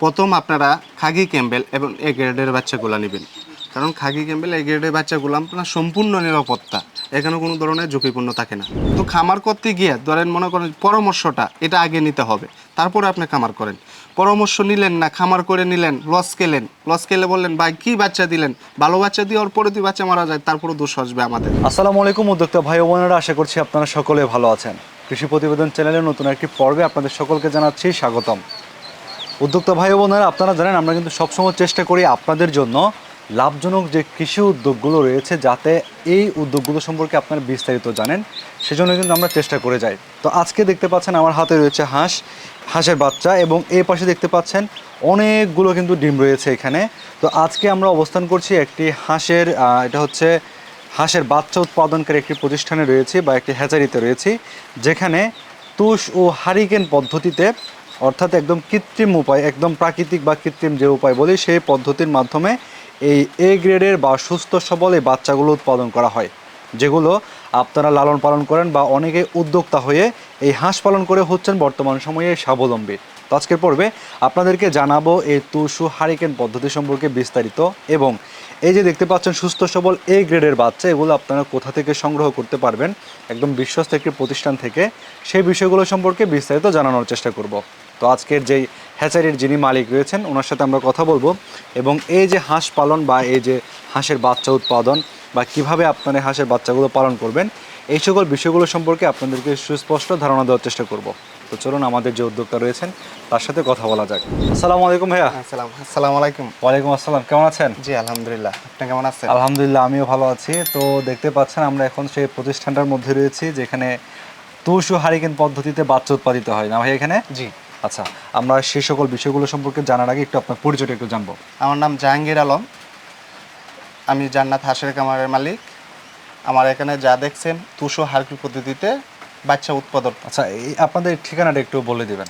প্রথম আপনারা খাগি ক্যাম্বেল এবং এ গ্রেডের বাচ্চাগুলো নেবেন। কারণ খাগি ক্যাম্বেল, এ গ্রেডের বাচ্চাগুলো আপনার সম্পূর্ণ নিরাপত্তা। এখানে কোনো ধরনের ঝুঁকিপূর্ণ থাকে না। তো খামার করতে গিয়ে ধরেন মনে করেন পরামর্শটা, এটা আগে নিতে হবে। তারপরে আপনি খামার করেন। পরামর্শ নিলেন না, খামার করে নিলেন লস খেলেন। লস খেলে বললেন, ভাই, কি বাচ্চা দিলেন? ভালো বাচ্চা দেওয়ার পরে দুই বাচ্চা মারা যায়, তারপরে দোষ আসবে আমাদের। আসসালামু আলাইকুম, উদ্যোক্তা ভাই বোনেরা। আশা করছি আপনারা সকলে ভালো আছেন। কৃষি প্রতিবেদন চ্যানেলের নতুন একটি পর্বে আপনাদের সকলকে জানাচ্ছি স্বাগতম। উদ্যোক্তা ভাই বোনেরা, আপনারা জানেন, আমরা কিন্তু সবসময় চেষ্টা করি আপনাদের জন্য লাভজনক যে কৃষি উদ্যোগগুলো রয়েছে, যাতে এই উদ্যোগগুলো সম্পর্কে আপনারা বিস্তারিত জানেন, সেজন্য কিন্তু আমরা চেষ্টা করে যাই। তো আজকে দেখতে পাচ্ছেন, আমার হাতে রয়েছে হাঁস, হাঁসের বাচ্চা এবং এই পাশে দেখতে পাচ্ছেন, অনেকগুলো কিন্তু ডিম রয়েছে এখানে। তো আজকে আমরা অবস্থান করছি একটি হাঁসের এটা হচ্ছে হাঁসের বাচ্চা উৎপাদনকারী একটি প্রতিষ্ঠানে রয়েছে বা একটি হ্যাচারিতে রয়েছি, যেখানে তুষ ও হারিকেন পদ্ধতিতে অর্থাৎ একদম কৃত্রিম উপায়, একদম প্রাকৃতিক বা কৃত্রিম যে উপায় বলি, সেই পদ্ধতির মাধ্যমে এই এ গ্রেডের বা সুস্থ সবল এই বাচ্চাগুলো উৎপাদন করা হয়, যেগুলো আপনারা লালন পালন করেন বা অনেকে উদ্যোক্তা হয়ে এই হাঁস পালন করে হচ্ছেন বর্তমান সময়ে স্বাবলম্বী। তো আজকের পর্বে আপনাদেরকে জানাব এই তুসু হারিকেন পদ্ধতি সম্পর্কে বিস্তারিত এবং এই যে দেখতে পাচ্ছেন সুস্থ সবল এ গ্রেডের বাচ্চা, এগুলো আপনারা কোথা থেকে সংগ্রহ করতে পারবেন, একদম বিশ্বস্ত একটি প্রতিষ্ঠান থেকে, সেই বিষয়গুলো সম্পর্কে বিস্তারিত জানানোর চেষ্টা করব। তো আজকের যেই হ্যাচারির যিনি মালিক রয়েছেন ওনার সাথে আমরা কথা বলব। এবং এই যে হাঁস পালন বা এই যে হাঁসের বাচ্চা উৎপাদন বা কীভাবে আপনারা এই হাঁসের বাচ্চাগুলো পালন করবেন এই সকল বিষয়গুলো সম্পর্কে আপনাদেরকে সুস্পষ্ট ধারণা দেওয়ার চেষ্টা করব। তো চলুন আমাদের যে উদ্যোক্তা রয়েছেন তার সাথে কথা বলা যাক। আসসালামু আলাইকুম ভাইয়া। আসসালাম আসসালামু আলাইকুম। ওয়ালাইকুম আসসালাম কেমন আছেন? জি আলহামদুলিল্লাহ। আপনি কেমন আছেন? আলহামদুলিল্লাহ আমিও ভালো আছি। তো দেখতে পাচ্ছেন আমরা এখন সেই প্রতিষ্ঠানটার মধ্যে রয়েছি যেখানে তুষু হারিকেন পদ্ধতিতে বাচ্চা উৎপাদিত হয়। না ভাই এখানে? জি। আচ্ছা আমরা সেই সকল বিষয়গুলো সম্পর্কে জানার আগে একটু আপনার পরিচয়টা একটু জানব। আমার নাম জাহাঙ্গীর আলম। আমি জান্নাত হাঁসের কামারের মালিক। আমার এখানে যা দেখছেন তুষো হারকি পদ্ধতিতে বাচ্চা উৎপাদন। আচ্ছা এই আপনাদের ঠিকানাটা একটু বলে দিবেন।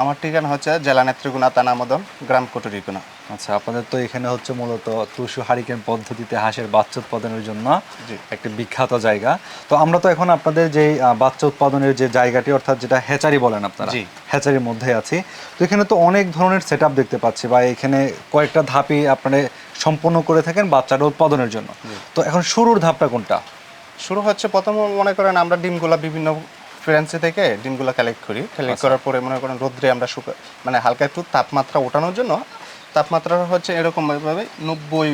আমার ঠিকানা হচ্ছে জেলা নেত্রীগুনা তানামদন গ্রাম কটুরিগুনা আচ্ছা আপনাদের তো এখানে হচ্ছে মূলত তুষু হারিকেন পদ্ধতিতে হাঁসের বাচ্চা উৎপাদনের জন্য। একটি বিখ্যাত জায়গা। তো আমরা তো এখন আপনাদের যে বাচ্চা উৎপাদনের যে জায়গাটি অর্থাৎ যেটা হ্যাচারি বলেন আপনারা। হ্যাচারির মধ্যে আছি। তো এখানে তো অনেক ধরনের সেট দেখতে পাচ্ছি বা এখানে কয়েকটা ধাপই আপনারা সম্পূর্ণ করে থাকেন বাচ্চাটা উৎপাদনের জন্য। তো এখন শুরুর ধাপটা কোনটা? শুরু হচ্ছে প্রথম মনে করেন আমরা ডিমগুলা বিভিন্ন ফ্রেন্সি থেকে ডিমগুলা কালেক্ট করি। কালেক্ট করার পরে মনে করেন রোদ্রে আমরা শুকা মানে হালকা একটু তাপমাত্রা ওঠানোর জন্য তাপমাত্রা হচ্ছে এরকম ভাবে নব্বই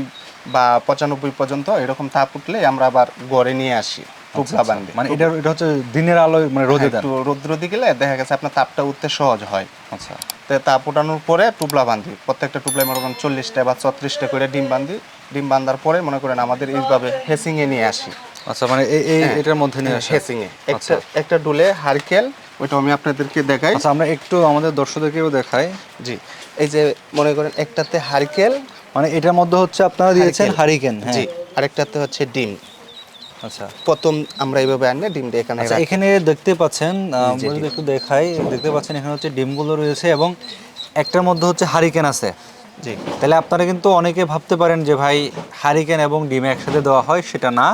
বা পঁচানব্বই পর্যন্ত এরকম তাপ উঠলে আমরা আবার গড়ে নিয়ে আসি টুকরা বান্ধি মানে এটা এটা হচ্ছে দিনের আলোয় মানে রোদে একটু রোদ্র দিয়ে গেলে দেখা গেছে আপনার তাপটা উঠতে সহজ হয়। আচ্ছা। তো তাপ ওঠানোর পরে টুবলা বান্ধি প্রত্যেকটা টুবলায় মনে করেন চল্লিশটা বা ছত্রিশটা করে ডিম বান্ধি ডিম বান্ধার পরে মনে করেন আমাদের এইভাবে হেসিংয়ে নিয়ে আসি। আচ্ছা মানে এই এই এটার মধ্যে নিয়ে আসা হেসিংয়ে একটা একটা ডুলে হারকেল ওইটা আমি আপনাদেরকে দেখাই। আচ্ছা আমরা একটু আমাদের দর্শকদেরকেও দেখাই। জি। এই যে মনে করেন একটাতে হারকেল মানে এটার মধ্যে হচ্ছে আপনারা দিয়েছেন হারিকেন হ্যাঁ। জি আরেকটাতে হচ্ছে ডিম। আচ্ছা। প্রথম আমরা এইভাবে আনলে ডিমটা এখানে আচ্ছা এখানে দেখতে পাচ্ছেন যদি একটু দেখাই। দেখতে পাচ্ছেন এখানে হচ্ছে ডিমগুলো রয়েছে এবং একটার মধ্যে হচ্ছে হারিকেন আছে। জি। তাহলে আপনারা কিন্তু অনেকে ভাবতে পারেন যে ভাই হারিকেন এবং ডিম একসাথে দেওয়া হয় সেটা না।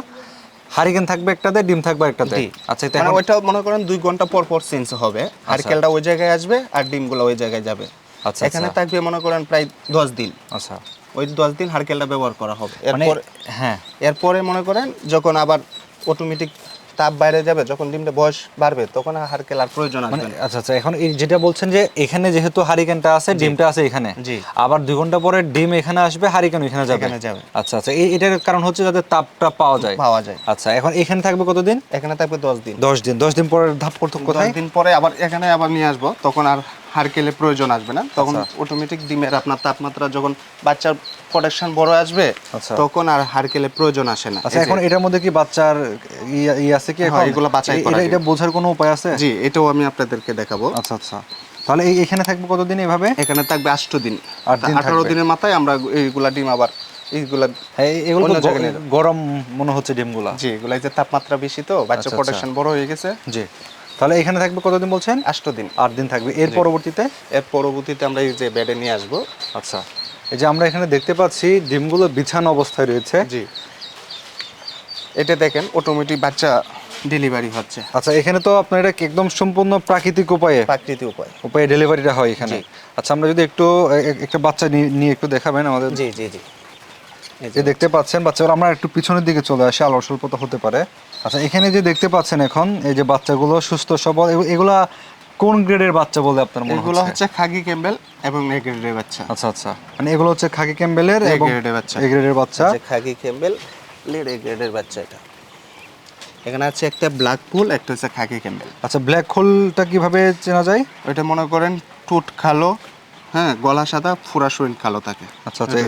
হারিকেন থাকবে একটাতে ডিম থাকবে একটাতে আচ্ছা এটা মানে ওইটা মনে করেন দুই ঘণ্টা পর পর চেঞ্জ হবে। হারিকেলটা ওই জায়গায় আসবে আর ডিমগুলো ওই জায়গায় যাবে। আচ্ছা এখানে আচ্ছা থাকবে মনে করেন প্রায় দশ দিন। আচ্ছা। ওই দশ দিন হারকেলটা ব্যবহার করা হবে। মানে এরপর হ্যাঁ। এরপরে মনে করেন যখন আবার অটোমেটিক তাপ বাইরে যাবে যখন ডিমটা বয়স বাড়বে তখন হারকেল আর প্রয়োজন মানে আসবে না। আচ্ছা আচ্ছা এখন এই যেটা বলছেন যে এখানে যেহেতু হারিকেনটা আছে ডিমটা আছে এখানে জি। আবার দুই ঘণ্টা পরে ডিম এখানে আসবে হারিকেন এখানে যাবে। এখানে যাবে। আচ্ছা আচ্ছা এই এটার কারণ হচ্ছে যাতে তাপটা পাওয়া যায়। পাওয়া যায়। আচ্ছা এখন এখানে থাকবে কতদিন? এখানে থাকবে দশ দিন। দশ দিন দশ দিন পরে ধাপ করতে কোথায়? দিন পরে আবার এখানে আবার নিয়ে আসব তখন আর হারকেলে প্রয়োজন আসবে না। তখন আচ্ছা। অটোমেটিক ডিমের আপনার তাপমাত্রা যখন বাচ্চার প্রোডাকশন বড় আসবে আচ্ছা। তখন আর হারকেলে প্রয়োজন আসে না। আচ্ছা এখন এটার মধ্যে কি বাচ্চার ই- আছে কি হ্যাঁ, এখন? এগুলো বাছাই করা এটা এটা বোঝার কোনো উপায় আছে? জি এটাও আমি আপনাদেরকে দেখাবো। আচ্ছা আচ্ছা। তাহলে এই এখানে থাকবে কতদিন এভাবে? এখানে থাকবে আষ্ট দিন। আঠারো। দিনের মাথায় আমরা এইগুলা ডিম আবার এইগুলা হ্যাঁ, এগুলো গরম মনে হচ্ছে ডিমগুলা। জি এগুলা যে তাপমাত্রা বেশি তো বাচ্চা আচ্ছা, প্রোডাকশন বড় হয়ে গেছে। জি। তাহলে এখানে থাকবে কতদিন বলছেন? আষ্ট দিন। আট দিন থাকবে। এর পরবর্তীতে? এর পরবর্তীতে আমরা এই যে বেডে নিয়ে আসব। আচ্ছা। এই যে আমরা এখানে দেখতে পাচ্ছি ডিমগুলো বিছানো অবস্থায় রয়েছে। জি। এটা দেখেন অটোমেটিক বাচ্চা ডেলিভারি হচ্ছে। আচ্ছা এখানে তো আপনার এটা একদম সম্পূর্ণ প্রাকৃতিক উপায়ে? প্রাকৃতিক উপায়। উপায়ে ডেলিভারিটা হয় এখানে। আচ্ছা আমরা যদি একটু একটা বাচ্চা নিয়ে- একটু দেখাবেন আমাদের। জি জি জি। যে দেখতে পাচ্ছেন বাচ্চাগুলো আমরা একটু পিছনের দিকে চলে আসি আলো স্বল্পতা হতে পারে। আচ্ছা এখানে যে দেখতে পাচ্ছেন এখন এই যে বাচ্চাগুলো সুস্থ সবল এগুলা কোন গ্রেডের বাচ্চা বলে আপনার মনে এগুলো হচ্ছে? খাগি ক্যাম্বেল এবং এ গ্রেডের বাচ্চা। আচ্ছা আচ্ছা। মানে এগুলো হচ্ছে খাকি ক্যাম্বেলের এবং grade বাচ্চা। এ গ্রেডের বাচ্চা। খাগি ক্যাম্বেল লেড এ গ্রেডের বাচ্চা এটা। এখানে আছে একটা ব্ল্যাক হোল একটা হচ্ছে খাকি ক্যাম্বেল। আচ্ছা ব্ল্যাক হোলটা কীভাবে চেনা যায়? ওইটা মনে করেন টুট কালো হ্যাঁ গলা সাদা ফুরা শরীর কালো থাকে। আচ্ছা আচ্ছা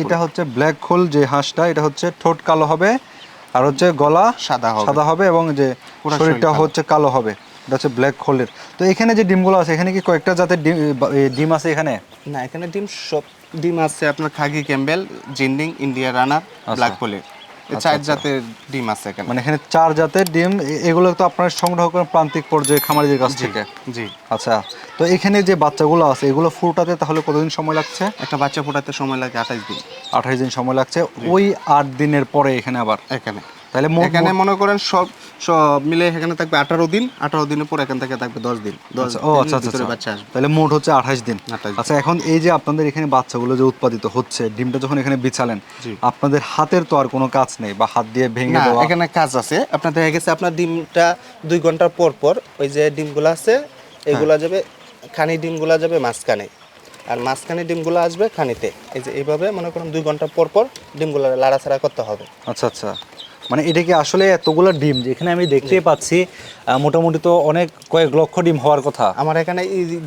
এটা হচ্ছে ব্ল্যাক হোল যে হাঁসটা এটা হচ্ছে ঠোঁট কালো হবে আর হচ্ছে গলা সাদা হবে। সাদা হবে এবং যে শরীরটা হচ্ছে কালো হবে। এটা হচ্ছে ব্ল্যাক হোলের তো এখানে যে ডিমগুলো আছে এখানে কি কয়েকটা জাতের ডিম ডিম আছে এখানে? না এখানে ডিম সব ডিম আছে আপনার khaki Campbell Jinding India runner black পোলের এই চার জাতের ডিম আছে এখানে। মানে এখানে চার জাতের ডিম এগুলো তো আপনারা সংগ্রহ করেন প্রান্তিক পর্যায়ে খামারিদের কাছ থেকে? জি। আচ্ছা তো এখানে যে বাচ্চাগুলো আছে এগুলো ফুটাতে তাহলে কতদিন সময় লাগছে? একটা বাচ্চা ফোটাতে সময় লাগে আঠাশ দিন। আঠাশ দিন সময় লাগছে। ওই আট দিনের পরে এখানে আবার? এখানে। তাহলে এখানে মনে করেন সব সব মিলে এখানে থাকবে আঠারো দিন। আঠারো দিনের পর এখান থেকে থাকবে দশ দিন। আচ্ছা, ও আচ্ছা আচ্ছা আচ্ছা। বাচ্চা আসবে। তাহলে মোট হচ্ছে আঠাশ দিন। আচ্ছা এখন এই যে আপনাদের এখানে বাচ্চাগুলো যে উৎপাদিত হচ্ছে ডিমটা যখন এখানে বিছালেন আপনাদের হাতের তো আর কোনো কাজ নেই বা হাত দিয়ে ভেঙে দেওয়া? এখানে কাজ আছে। আপনার দেখা গেছে আপনার ডিমটা দুই ঘণ্টার পর পর ওই যে ডিমগুলো আছে এগুলা যাবে খানি ডিমগুলা যাবে মাঝখানে। আর মাঝখানে ডিমগুলো আসবে খানিতে। এই যে এইভাবে মনে করেন দুই ঘণ্টা পর পর ডিমগুলো লাড়াছাড়া করতে হবে। আচ্ছা আচ্ছা। মানে এটা কি আসলে এতগুলো ডিম যেখানে আমি দেখতে পাচ্ছি মোটামুটি তো অনেক কয়েক লক্ষ ডিম হওয়ার কথা। আমার এখানে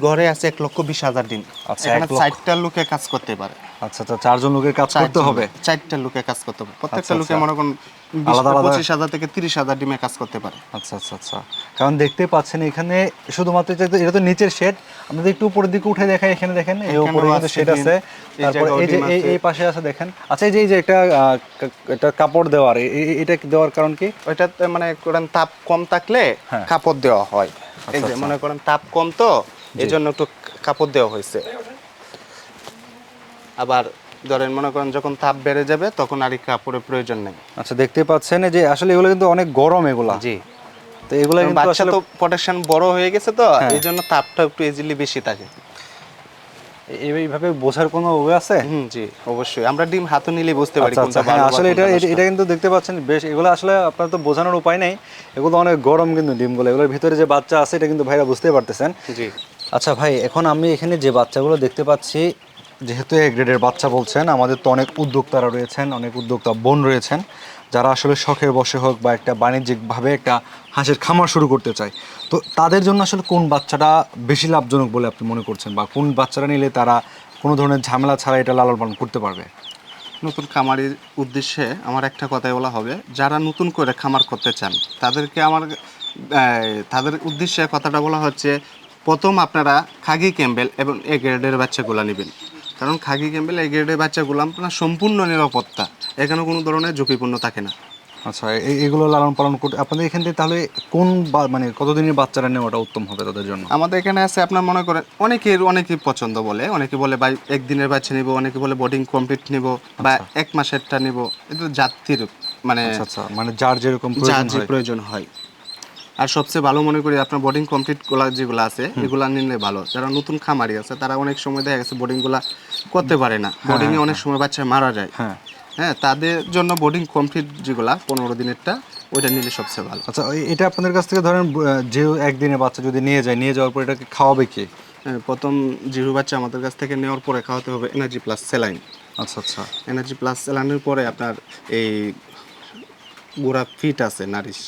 ঘরে আছে এক লক্ষ বিশ হাজার ডিম। আচ্ছা, চারটা লোকে কাজ করতে পারে। আচ্ছা আচ্ছা চারজন লোকের কাজ করতে হবে? চারটা লোকে কাজ করতে হবে। প্রত্যেকটা আচ্ছা, লোকে আচ্ছা। মনে করেন পঁচিশ হাজার থেকে তিরিশ হাজার ডিমে কাজ করতে পারে। আচ্ছা আচ্ছা আচ্ছা। কারণ দেখতে পাচ্ছেন এখানে শুধুমাত্র এটা তো- নিচের শেড একটু উপরের দিকে উঠে দেখাই এখানে দেখেন এই উপরে কিন্তু শেড আছে। এই তারপরে এই যে এই পাশে আছে দেখেন। আচ্ছা এই যে এই যে একটা একটা কাপড় দেওয়ার এটা দেওয়ার কারণ কি? ওইটাতে মানে করেন তাপ কম থাকলে হ্যাঁ। কাপড় দেওয়া হয়। এই যে। মনে করেন তাপ কম তো এই জন্য একটু কাপড় দেওয়া হয়েছে। আবার ধরেন মনে করেন যখন তাপ বেড়ে যাবে তখন আর কাপড়ের প্রয়োজন নেই। আচ্ছা দেখতে পাচ্ছেন যে আসলে এগুলো কিন্তু অনেক গরম এগুলা। জি। তো এগুলো বাচ্চা আসলে তো প্রোটেকশন বড় হয়ে গেছে তো হ্যাঁ। এই জন্য তাপটা একটু ইজিলি বেশি থাকে। এইভাবে বোঝার কোনো ওয়ে আছে? হুম জি অবশ্যই। আমরা ডিম হাতে নিলে বুঝতে পারি আচ্ছা আচ্ছা কোনটা হ্যাঁ ভালো আসলে এটা এটা- এটা কিন্তু দেখতে পাচ্ছেন বেশ এগুলো আসলে আপনার তো বোঝানোর উপায় নেই। এগুলো অনেক গরম কিন্তু ডিমগুলো। এগুলোর ভিতরে যে বাচ্চা আছে এটা কিন্তু ভাইরা বুঝতে পারতেছেন। জি। আচ্ছা ভাই এখন আমি এখানে যে বাচ্চাগুলো দেখতে পাচ্ছি যেহেতু এ গ্রেডের বাচ্চা বলছেন, আমাদের তো অনেক উদ্যোক্তারা রয়েছেন, অনেক উদ্যোক্তা বোন রয়েছেন, যারা আসলে শখের বসে হোক বা একটা বাণিজ্যিকভাবে একটা হাঁসের খামার শুরু করতে চায়। তো তাদের জন্য আসলে কোন বাচ্চাটা বেশি লাভজনক বলে আপনি মনে করছেন? বা কোন বাচ্চাটা নিলে তারা কোনো ধরনের ঝামেলা ছাড়া এটা লালন পালন করতে পারবে? নতুন খামারের উদ্দেশ্যে আমার একটা কথাই বলা হবে, যারা নতুন করে খামার করতে চান, তাদেরকে আমার তাদের উদ্দেশ্যে কথাটা বলা হচ্ছে, প্রথম আপনারা খাগি, ক্যাম্বেল এবং এ গ্রেডের বাচ্চাগুলো নেবেন। কারণ খাগি ক্যাম্বেল এ গ্রেডের বাচ্চাগুলো আপনার সম্পূর্ণ নিরাপত্তা। এখানে কোনো ধরনের ঝুঁকিপূর্ণ থাকে না। আচ্ছা এগুলো লালন পালন করতে আপনাদের এখান থেকে তাহলে কোন মানে কতদিনের বাচ্চারা নেওয়াটা উত্তম হবে তাদের জন্য? আমাদের এখানে আছে আপনার মনে করেন অনেকের অনেকেই পছন্দ বলে। অনেকে বলে ভাই একদিনের বাচ্চা নিব। অনেকে বলে বোর্ডিং কমপ্লিট নিব। বা এক মাসেরটা নিব। এটা জাতির মানে আচ্ছা আচ্ছা মানে যার যেরকম প্রয়োজন হয়। হয় আর সবচেয়ে ভালো মনে করি আপনার বোর্ডিং কমপ্লিটগুলা যেগুলো আছে এগুলা নিলে ভালো। যারা নতুন খামারি আছে তারা অনেক সময় দেখা গেছে বোর্ডিংগুলা করতে পারে না। বোর্ডিং এ অনেক সময় বাচ্চা মারা যায়। হ্যাঁ। হ্যাঁ তাদের জন্য বোর্ডিং কমপ্লিট যেগুলা পনেরো দিনেরটা ওইটা নিলে সবচেয়ে ভালো। আচ্ছা এটা আপনাদের কাছ থেকে ধরেন যে একদিনের বাচ্চা যদি নিয়ে যায় নিয়ে যাওয়ার পর এটাকে খাওয়াবে কি? হ্যাঁ, প্রথম জিরো বাচ্চা আমাদের কাছ থেকে নেওয়ার পরে খাওয়াতে হবে এনার্জি প্লাস স্যালাইন আচ্ছা আচ্ছা। এনার্জি প্লাস স্যালাইনের পরে আপনার এই গোড়া ফিট আছে নারিশ।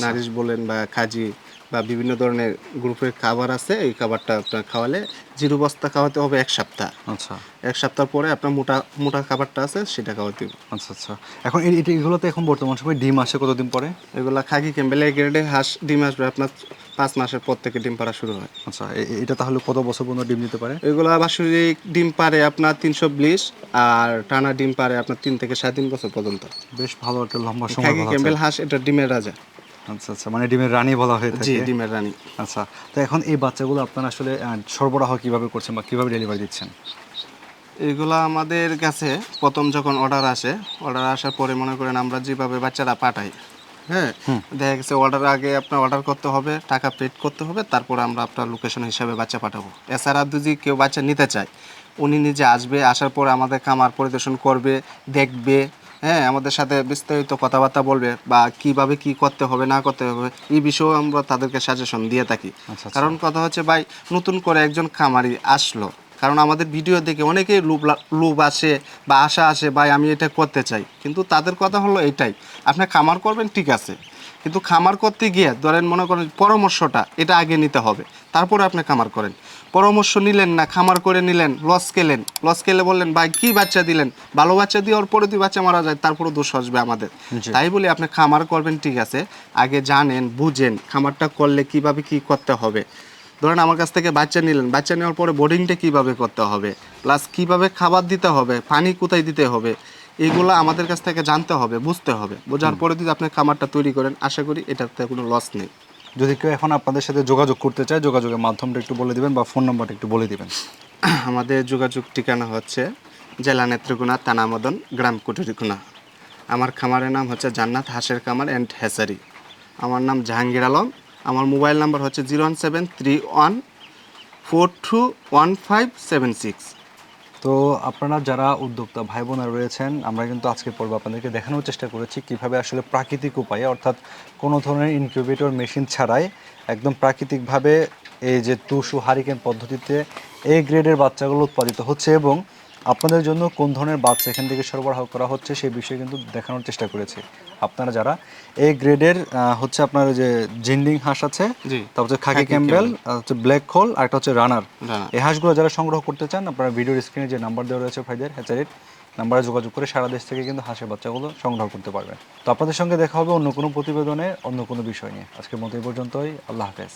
নারিশ বলেন বা খাজি বা বিভিন্ন ধরনের গ্রুপের খাবার আছে এই খাবারটা আপনার খাওয়ালে জিরো বস্তা খাওয়াতে হবে এক সপ্তাহ। আচ্ছা। এক সপ্তাহ পরে আপনার মোটা মোটা খাবারটা আছে সেটা খাওয়াতে হবে। আচ্ছা আচ্ছা। এখন এ- এটা এগুলোতে এখন বর্তমান সময় ডিম আসে কতদিন পরে? এগুলা খাগি ক্যাম্বেল এই গ্রেডে হাঁস ডিম আসবে আপনার পাঁচ মাসের পর থেকে ডিম পাড়া শুরু হয়। আচ্ছা এটা তাহলে কত বছর পর্যন্ত ডিম দিতে পারে? এগুলা বাৎসরিক ডিম পারে আপনার তিনশো বিশ আর টানা ডিম পারে আপনার তিন থেকে সাড়ে তিন বছর পর্যন্ত। বেশ ভালো একটা লম্বা সময় ক্যাম্বেল হাঁস এটা ডিমের রাজা। আচ্ছা আচ্ছা মানে ডিমের রানী বলা হয়ে জি থাকে। ডিমের রানী। আচ্ছা তো এখন এই বাচ্চাগুলো আপনারা আসলে সরবরাহ কীভাবে করছেন বা কীভাবে ডেলিভারি দিচ্ছেন? এগুলা আমাদের কাছে প্রথম যখন অর্ডার আসে অর্ডার আসার পরে মনে করেন আমরা যেভাবে বাচ্চারা পাঠাই হ্যাঁ? দেখা গেছে অর্ডার আগে আপনার অর্ডার করতে হবে টাকা পেড করতে হবে তারপর আমরা আপনার লোকেশন হিসাবে বাচ্চা পাঠাবো। এছাড়া যদি কেউ বাচ্চা নিতে চায় উনি নিজে আসবে আসার পর আমাদের খামার পরিদর্শন করবে দেখবে হ্যাঁ আমাদের সাথে বিস্তারিত কথাবার্তা বলবে বা কীভাবে কি করতে হবে না করতে হবে এই বিষয়েও আমরা তাদেরকে সাজেশন দিয়ে থাকি। আচ্ছা। কারণ কথা হচ্ছে ভাই নতুন করে একজন খামারি আসলো। কারণ আমাদের ভিডিও দেখে অনেকেই লোভ লা- লোভ আসে বা আশা আসে ভাই আমি এটা করতে চাই। কিন্তু তাদের কথা হলো এটাই আপনি খামার করবেন ঠিক আছে। কিন্তু খামার করতে গিয়ে ধরেন মনে করেন পরামর্শটা এটা আগে নিতে হবে তারপরে আপনি খামার করেন। পরামর্শ নিলেন না খামার করে নিলেন লস খেলেন। লস খেলে বললেন ভাই কি বাচ্চা দিলেন? ভালো বাচ্চা দেওয়ার পরে দুই বাচ্চা মারা যায় তারপরে দোষ আসবে আমাদের। তাই বলি আপনি খামার করবেন ঠিক আছে আগে জানেন বুঝেন খামারটা করলে কীভাবে কি করতে হবে। ধরেন আমার কাছ থেকে বাচ্চা নিলেন বাচ্চা নেওয়ার পরে বোর্ডিংটা কীভাবে করতে হবে? প্লাস কীভাবে খাবার দিতে হবে পানি কোথায় দিতে হবে? এগুলো আমাদের কাছ থেকে জানতে হবে বুঝতে হবে। বোঝার পরে যদি আপনি খামারটা তৈরি করেন আশা করি এটাতে কোনো লস নেই। যদি কেউ এখন আপনাদের সাথে যোগাযোগ করতে চায় যোগাযোগের মাধ্যমটা একটু বলে দিবেন বা ফোন নাম্বারটা একটু বলে দিবেন। আমাদের যোগাযোগ ঠিকানা হচ্ছে জেলা নেত্রকোনা তানামদন গ্রাম কুটুরিকোনা। আমার খামারের নাম হচ্ছে জান্নাত হাঁসের খামার অ্যান্ড হ্যাসারি আমার নাম জাহাঙ্গীর আলম। আমার মোবাইল নাম্বার হচ্ছে zero one seven three one four two one five seven six তো আপনারা যারা উদ্যোক্তা ভাই বোনেরা রয়েছেন, আমরা কিন্তু আজকে পর্ব আপনাদেরকে দেখানোর চেষ্টা করেছি কীভাবে আসলে প্রাকৃতিক উপায়ে, অর্থাৎ কোনো ধরনের ইনকিউবেটর মেশিন ছাড়াই একদম প্রাকৃতিকভাবে এই যে টুসু হারিকেন পদ্ধতিতে এ গ্রেডের বাচ্চাগুলো উৎপাদিত হচ্ছে এবং আপনাদের জন্য কোন ধরনের বাচ্চা এখান থেকে সরবরাহ করা হচ্ছে সেই বিষয়ে কিন্তু দেখানোর চেষ্টা করেছি। আপনারা যারা এই গ্রেডের হচ্ছে আপনার যে জিন্ডিং হাঁস আছে তারপর হচ্ছে খাকি ক্যাম্বেল হচ্ছে ব্ল্যাক হোল আর একটা হচ্ছে রানার। এই হাঁসগুলো যারা সংগ্রহ করতে চান আপনারা ভিডিওর স্ক্রিনে যে নাম্বার দেওয়া রয়েছে ভাইদের হ্যাচারির নাম্বারে যোগাযোগ করে সারা দেশ থেকে কিন্তু হাঁসের বাচ্চাগুলো সংগ্রহ করতে পারবেন। তো আপনাদের সঙ্গে দেখা হবে অন্য কোনো প্রতিবেদনে অন্য কোনো বিষয় নিয়ে। আজকের মতো এই পর্যন্তই। আল্লাহ হাফেজ।